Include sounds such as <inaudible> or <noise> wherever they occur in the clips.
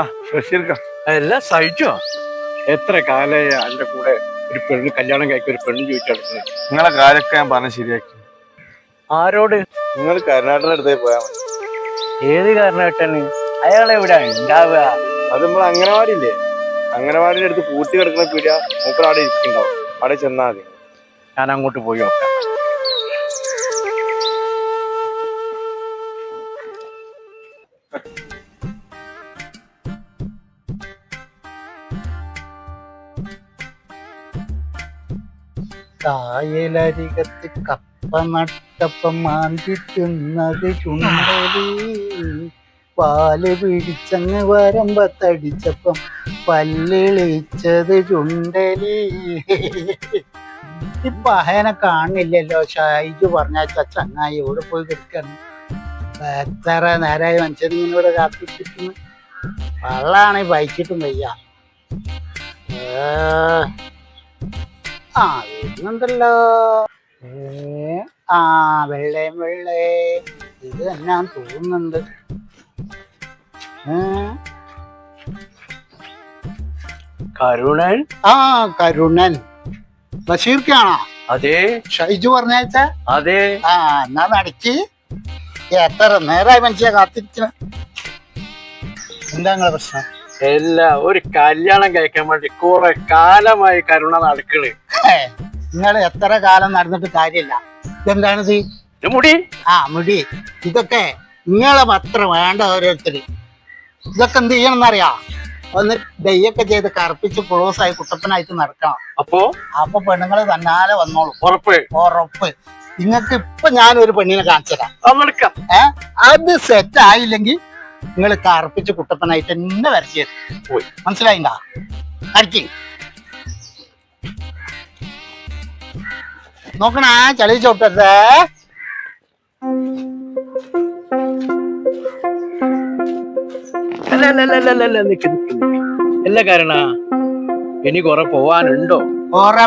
ആ ബഷീർക്ക എല്ലാം സഹിച്ചോ? എത്ര കാലായി അന്റെ കൂടെ ഒരു പെണ്ണ് കല്യാണം കഴിക്കാൻ ഒരു പെണ്ണ് ചോദിച്ചെടുക്കുന്നത് നിങ്ങളെ കാലൊക്കെ ഞാൻ പറഞ്ഞ ശരിയാക്കി. ആരോട്? നിങ്ങൾ കരുനാട്ടിന്റെ അടുത്തേക്ക് പോയാൽ മതി. ഏത് കർണാടകന് അയാളെ എവിടെ ഉണ്ടാവുക. അത് നമ്മൾ അംഗനവാടിയില്ലേ? അംഗനവാടിയുടെ അടുത്ത് പൂട്ടി കിടക്കുന്ന പീടിയ മൂപ്പർ അവിടെ ഇരിക്കുന്നുണ്ടാവും. അവിടെ ചെന്നാൽ മതി. ഞാൻ അങ്ങോട്ട് പോയി നോക്കാം. കായലരികത്ത് കപ്പ നട്ടപ്പം മാന്തി തിന്നത് ചുണ്ടലി. പാൽ പിടിച്ചങ്ങ് വരമ്പത്തടിച്ചപ്പം പല്ലിളിച്ചത് ചുണ്ടലി. ഇപ്പൊ അഹേനെ കാണില്ലല്ലോ ഷായിജു പറഞ്ഞ ചങ്ങായി ഇവിടെ പോയി കിടക്കണം. എത്ര നേരമായി ഇങ്ങനെ ഇവിടെ കാത്തിരിക്കുന്നു. വൈകിട്ടും വയ്യ. ഏ ആ വരുന്നുണ്ടല്ലോ ഏ, ആ വെള്ളേ വെള്ളേ. ഇത് തന്നെ തോന്നുന്നുണ്ട്? കരുണൻ? ആ കരുണൻ. ബഷീർക്കാണോ? അതെ. ഷൈജു പറഞ്ഞാച്ച അതെ. ആ എന്നാ നടക്കി. എത്ര നേരമായി മനുഷ്യ കാത്തിരിക്കണ. എന്താ നിങ്ങളെ പ്രശ്നം? എല്ലാ ഒരു കല്യാണം കഴിക്കാൻ വേണ്ടി കുറെ കാലമായി കരുണ നടക്കണ്. നിങ്ങൾ എത്ര കാലം നടന്നിട്ട് കാര്യമില്ല. ഇതെന്താണിത്? ഇത് മുടി? ആ മുടി. ഇതൊക്കെ നിങ്ങളെ പത്രം വേണ്ട ഓരോരുത്തര്. ഇതൊക്കെ എന്ത് ചെയ്യണം എന്നറിയാ ഒന്ന് ഡെയ്യൊക്കെ ചെയ്ത് കറുപ്പിച്ച് പുളോസായി കുട്ടപ്പനായിട്ട് നടക്കണം. അപ്പോ? അപ്പൊ പെണ്ണുങ്ങൾ തന്നാലെ വന്നോളൂ. ഉറപ്പ്. ഉറപ്പ്. നിങ്ങൾക്ക് ഇപ്പൊ ഞാൻ ഒരു പെണ്ണിനെ കാണിച്ചതാ ഏ അത് സെറ്റ് ആയില്ലെങ്കിൽ നിങ്ങൾ കറുപ്പിച്ച് കുട്ടപ്പനായിട്ട് തന്നെ വരച്ചു. മനസ്സിലായിണ്ടാ? അരക്കി നോക്കണ ചളി ചോട്ടത്തെ അല്ല കാരണ? ഇനി കൊറേ പോവാനുണ്ടോ? കൊറേ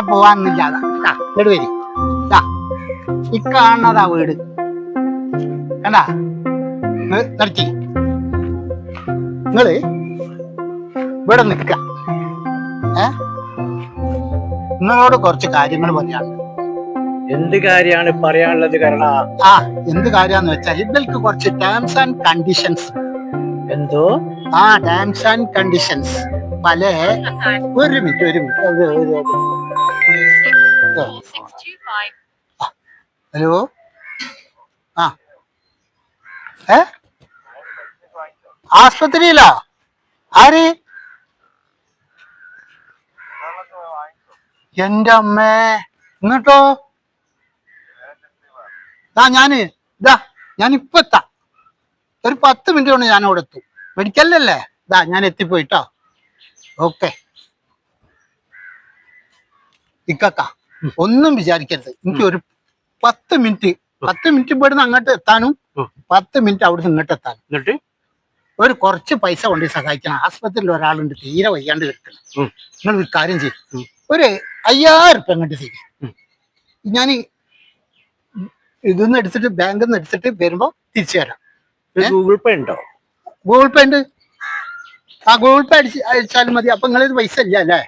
വരി. ഈ കാണുന്നതാ വീട്. കണ്ടാ? നിങ്ങൾ ഇവിടെ നിക്ക ഏ? നിങ്ങളോട് കുറച്ച് കാര്യങ്ങൾ പറയാനുണ്ട്. എന്ത് കാര്യാണ് പറയാനുള്ളത് കാരണം? ആ എന്ത് കാര്യാന്ന് വെച്ചാൽ ഇതിൽക്ക് കുറച്ച് ടേംസ് ആൻഡ് കണ്ടീഷൻസ് എന്തോ? ആ ടേംസ് ആൻഡ് കണ്ടീഷൻസ് പല ഒരു മിനിറ്റ് ഒരു മിനിറ്റ് ഹലോ? ആ. ഏ? ആസ്പത്രിയിലോ ആര്? എന്റെ അമ്മേ. ഇങ്ങോട്ടോ? ആ ഞാൻ ഇതാ ഞാൻ ഇപ്പൊ എത്താം. ഒരു പത്ത് മിനിറ്റ് കൊണ്ട് ഞാൻ അവിടെ എത്തും മെഡിക്കലിലല്ലേ ഇതാ ഞാൻ എത്തിപ്പോയിട്ടോ. ഓക്കെ ഇക്കക്ക ഒന്നും വിചാരിക്കരുത്. എനിക്ക് ഒരു പത്ത് മിനിറ്റ് പത്ത് മിനിറ്റ് ഇവിടുന്ന് അങ്ങോട്ട് എത്താനും. പത്ത് മിനിറ്റ് നിന്ന് ഇങ്ങോട്ട് എത്താനും. എന്നിട്ട്? ഒരു കുറച്ച് പൈസ കൊണ്ട് സഹായിക്കണം. ആസ്പത്രിയിൽ ഒരാളുണ്ട് തീരെ വയ്യാണ്ട് കിടക്കണം. ഉം. നിങ്ങൾ ഒരു കാര്യം ചെയ്യും. ഒരു അയ്യായിരം ഉറുപ്പ്യ അങ്ങോട്ട് ചെയ്യും ഞാൻ ഇതൊന്ന് എടുത്തിട്ട് ബാങ്കിൽ നിന്ന് എടുത്തിട്ട് വരുമ്പോ തിരിച്ചു തരാം? ഗൂഗിൾ പേ ഉണ്ടോ? ഗൂഗിൾ പേ ഉണ്ട്. ആ ഗൂഗിൾ പേ അടിച്ച് അയച്ചാലും മതി. അപ്പൊ നിങ്ങളിത് പൈസ ഇല്ല അല്ലേ?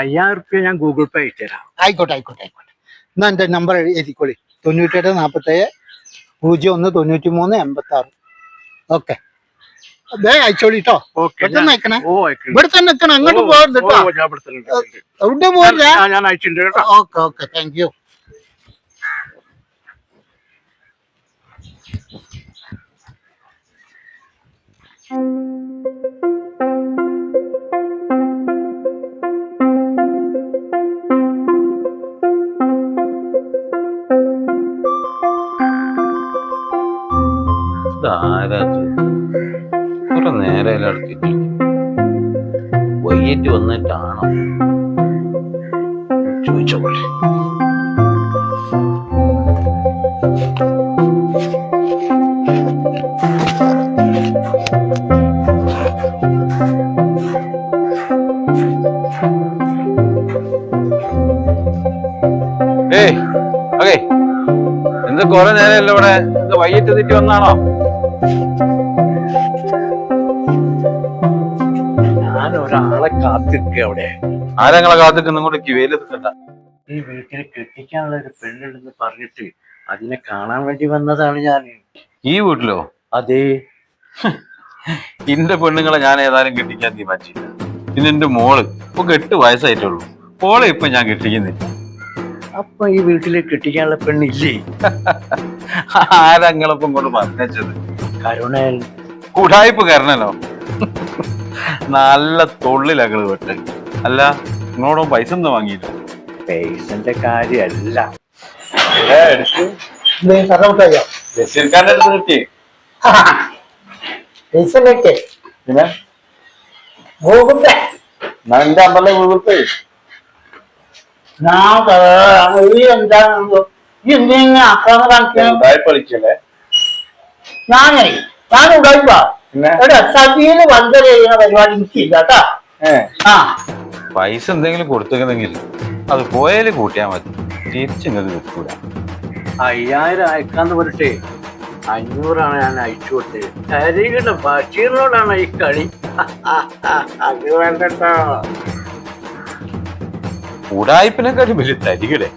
അയ്യായിരം റുപ്യ ഞാൻ ഗൂഗിൾ പേ അയച്ചുതരാം ആയിക്കോട്ടെ ആയിക്കോട്ടെ ആയിക്കോട്ടെ. എന്നാ എന്റെ നമ്പർ എഴുതിക്കോളി. തൊണ്ണൂറ്റെട്ട് നാൽപ്പത്തേഴ് പൂജ്യം ഒന്ന് തൊണ്ണൂറ്റി മൂന്ന് എൺപത്തി ആറ് ഓക്കെ അതെ പെട്ടെന്ന് അയക്കണേ. ഇവിടെ തന്നെ നിൽക്കണം അങ്ങോട്ട് പോകരുത് കേട്ടോ. എവിടെ കേട്ടോ. ഓക്കെ ഓക്കെ താങ്ക് യു കുറെ നേരം വൈകിട്ട് വന്നിട്ടാണോ? ചോദിച്ച എന്ത് കുറെ നേരമല്ലോ ഇവിടെ? ഇത് വൈകിട്ട് തെറ്റി വന്നാണോ? ആളെ കാത്തിക്കുക അവിടെ. ആരങ്ങളെ കൂടെ കിവേൽ കണ്ട ഈ വീട്ടിൽ കെട്ടിക്കാനുള്ള ഒരു പെണ്ണുണ്ടെന്ന് പറഞ്ഞിട്ട് അതിനെ കാണാൻ വേണ്ടി വന്നതാണ് ഞാൻ. ഈ വീട്ടിലോ? അതെ. ഇന്റെ പെണ്ണുങ്ങളെ ഞാൻ ഏതായാലും കെട്ടിക്കാൻ തീരുമാനിച്ചില്ല. പിന്നെ എന്റെ മോൾ ഇപ്പൊ എട്ട് വയസ്സായിട്ടുള്ളൂ. മോളെ ഇപ്പൊ ഞാൻ കെട്ടിക്കുന്നില്ല. അപ്പൊ ഈ വീട്ടിലേക്ക് കെട്ടിക്കാനുള്ള പെണ്ണില്ലേ? ആരങ്ങളൊപ്പം കൊണ്ട് പറഞ്ഞത് കരുണൽ. കൂടായ്പ കാരണല്ലോ നല്ല തൊള്ളിലകൾ വെട്ട്. അല്ല നിങ്ങളോടും പൈസ ഒന്നും വാങ്ങിയില്ല? പൈസന്റെ കാര്യമല്ല കേട്ടേ പിന്നെ? ഗൂഗിൾ അമ്പലം ഗൂഗിൾ പേ? ഈ എന്താണ് ഈ എന്തെങ്കിലും ആക്രമണം കാണിക്കണം ഉടായ്പ കളിക്കല്ലേ ഞാനേ ഞാൻ ഉടായിപ്പ പിന്നെ? എടാ സതിയിൽ വന്ധന ചെയ്യുന്ന പരിപാടി എനിക്കില്ല കേട്ടാ ഏഹ് ആ. പൈസ എന്തെങ്കിലും കൊടുത്തെങ്കിൽ അത് പോയാൽ കൂട്ടിയാ മതി. തിരിച്ചു നിങ്ങൾക്ക് കിട്ടൂല അയ്യായിരം അയക്കാന്ന് പറഞ്ഞിട്ടേ അഞ്ഞൂറാണ് ഞാൻ അയച്ചു കൊടുത്തത്. ശരീരം ബഷീറിനോടാണ് ഈ കളി. <laughs> അത് വേണ്ടട്ടോ. ഉടായ്പിനെക്കാട്ടും വലിയ തരികടെ.